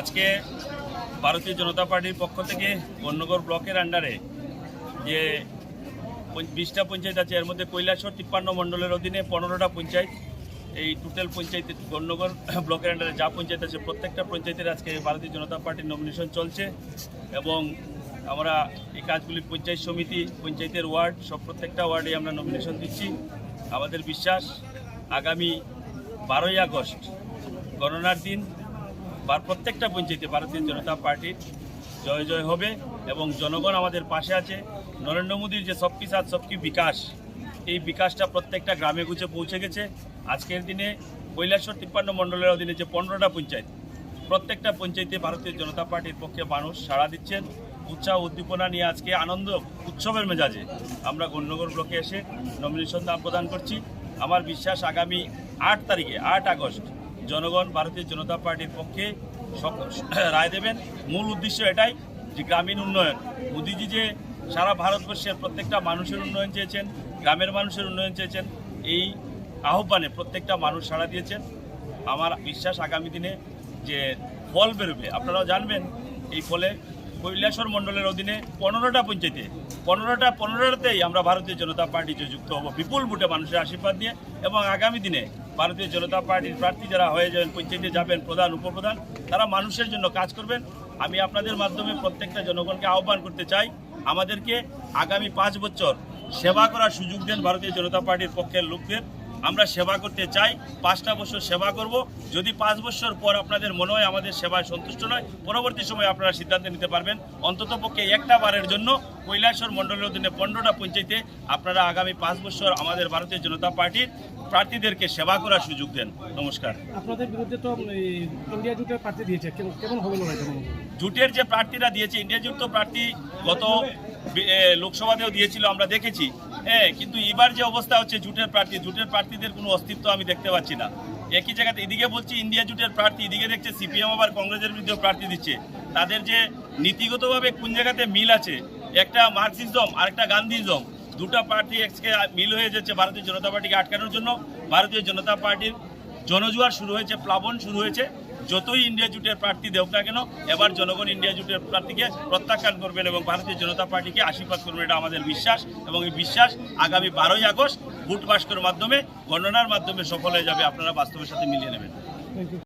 আজকে ভারতীয় জনতা পার্টির পক্ষ থেকে বন্যগড় ব্লকের আন্ডারে যে বিশটা পঞ্চায়েত আছে, এর মধ্যে কৈলাসর তিপ্পান্ন মণ্ডলের অধীনে পনেরোটা পঞ্চায়েত। এই টোটাল পঞ্চায়েত বন্যগড় ব্লকের আন্ডারে যা পঞ্চায়েত আছে, প্রত্যেকটা পঞ্চায়েতের আজকে ভারতীয় জনতা পার্টির নমিনেশন চলছে এবং আমরা এই কাজগুলি পঞ্চায়েত সমিতি, পঞ্চায়েতের ওয়ার্ড, সব প্রত্যেকটা ওয়ার্ডে আমরা নমিনেশন দিচ্ছি। আমাদের বিশ্বাস, আগামী বারোই আগস্ট গণনার দিন প্রত্যেকটা পঞ্চায়েতে ভারতীয় জনতা পার্টির জয় জয় হবে এবং জনগণ আমাদের পাশে আছে। নরেন্দ্র মোদীর যে সবকি সাথ সবকি বিকাশ, এই বিকাশটা প্রত্যেকটা গ্রামে গুছে পৌঁছে গেছে। আজকের দিনে কৈলাসর তিপ্পান্ন মণ্ডলের অধীনে যে পনেরোটা পঞ্চায়েত, প্রত্যেকটা পঞ্চায়েতে ভারতীয় জনতা পার্টির পক্ষে মানুষ সাড়া দিচ্ছেন। উৎসাহ, উদ্দীপনা নিয়ে আজকে আনন্দ, উৎসবের মেজাজে আমরা গণ্যগর ব্লকে এসে নমিনেশন দান প্রদান করছি। আমার বিশ্বাস আগামী আট তারিখে, আট আগস্ট জনগণ, ভারতীয় জনতা পার্টির পক্ষে রায় দেবেন। মূল উদ্দেশ্য এটাই যে গ্রামীণ উন্নয়ন। মোদিজি যে সারা ভারতবর্ষের প্রত্যেকটা মানুষের উন্নয়ন চেয়েছেন, গ্রামের মানুষের উন্নয়ন চেয়েছেন, এই আহ্বানে প্রত্যেকটা মানুষ সাড়া দিয়েছেন। আমার বিশ্বাস আগামী দিনে যে ফল বেরোবে। আপনারাও জানবেন, এই ফলে কৈলাসর মণ্ডলের অধীনে পনেরোটা পঞ্চায়েতে, পনেরোটা পনেরোটাতেই আমরা ভারতীয় জনতা পার্টি যুক্ত হব, বিপুল ভোটে মানুষের আশীর্বাদ নিয়ে এবং আগামী দিনে ভারতীয় জনতা পার্টির প্রার্থী যারা হয়ে যাবেন, পঞ্চায়েতে যাবেন, প্রধান, উপপ্রধান, তারা মানুষের জন্য কাজ করবেন। আমি আপনাদের মাধ্যমে প্রত্যেকটা জনগণকে আহ্বান করতে চাই, আমাদেরকে আগামী পাঁচ বছর সেবা করার সুযোগ দেন ভারতীয় জনতা পার্টির পক্ষের লোকদের। আমরা সেবা করতে চাই পাঁচটা বছর সেবা করব। যদি পাঁচ বছর পর আপনাদের মনে হয় আমাদের সেবায় সন্তুষ্ট নয় পরবর্তী সময় আপনারা সিদ্ধান্ত নিতে পারবেন। অন্তত পক্ষে একটা বারের জন্য কৈলাসর মণ্ডলের অধীনে পনেরোটা পঞ্চায়েতে আপনারা আগামী পাঁচ বছর আমাদের ভারতীয় জনতা পার্টির প্রার্থীদেরকে সেবা করার সুযোগ দেন। নমস্কার। আপনাদের বিরুদ্ধে তো ইন্ডিয়া জুটের প্রার্থী দিয়েছে। কেমন হবে? জুটের যে প্রার্থীরা দিয়েছে ইন্ডিয়া জুট তো প্রার্থী গত লোকসভাতেও দিয়েছিল, আমরা দেখেছি। হ্যাঁ কিন্তু এবার যে অবস্থা হচ্ছে জুটের প্রার্থী, জুটের প্রার্থীদের কোনো অস্তিত্ব আমি দেখতে পাচ্ছি না। একই জায়গাতে এদিকে বলছি, ইন্ডিয়া জুটের প্রার্থী, এদিকে দেখছে সিপিএম আবার কংগ্রেসের বিরুদ্ধেও প্রার্থী দিচ্ছে। তাদের যে নীতিগতভাবে কোন জায়গাতে মিল আছে, একটা মার্কসিজম আর একটা গান্ধীজম, দুটো প্রার্থী আজকে মিল হয়ে যাচ্ছে ভারতীয় জনতা পার্টিকে আটকানোর জন্য। ভারতীয় জনতা পার্টির জনজুয়ার শুরু হয়েছে, প্লাবন শুরু হয়েছে। যতই ইন্ডিয়া জুটের প্রার্থী দেওক না কেন, এবার জনগণ ইন্ডিয়া জুটের প্রার্থীকে প্রত্যাখ্যান করবেন এবং ভারতীয় জনতা পার্টিকে আশীর্বাদ করবেন, এটা আমাদের বিশ্বাস এবং এই বিশ্বাস আগামী বারোই আগস্ট ভোট বাস্কর মাধ্যমে গণনার মাধ্যমে সফল হয়ে যাবে আপনারা বাস্তবের সাথে মিলিয়ে নেবেন.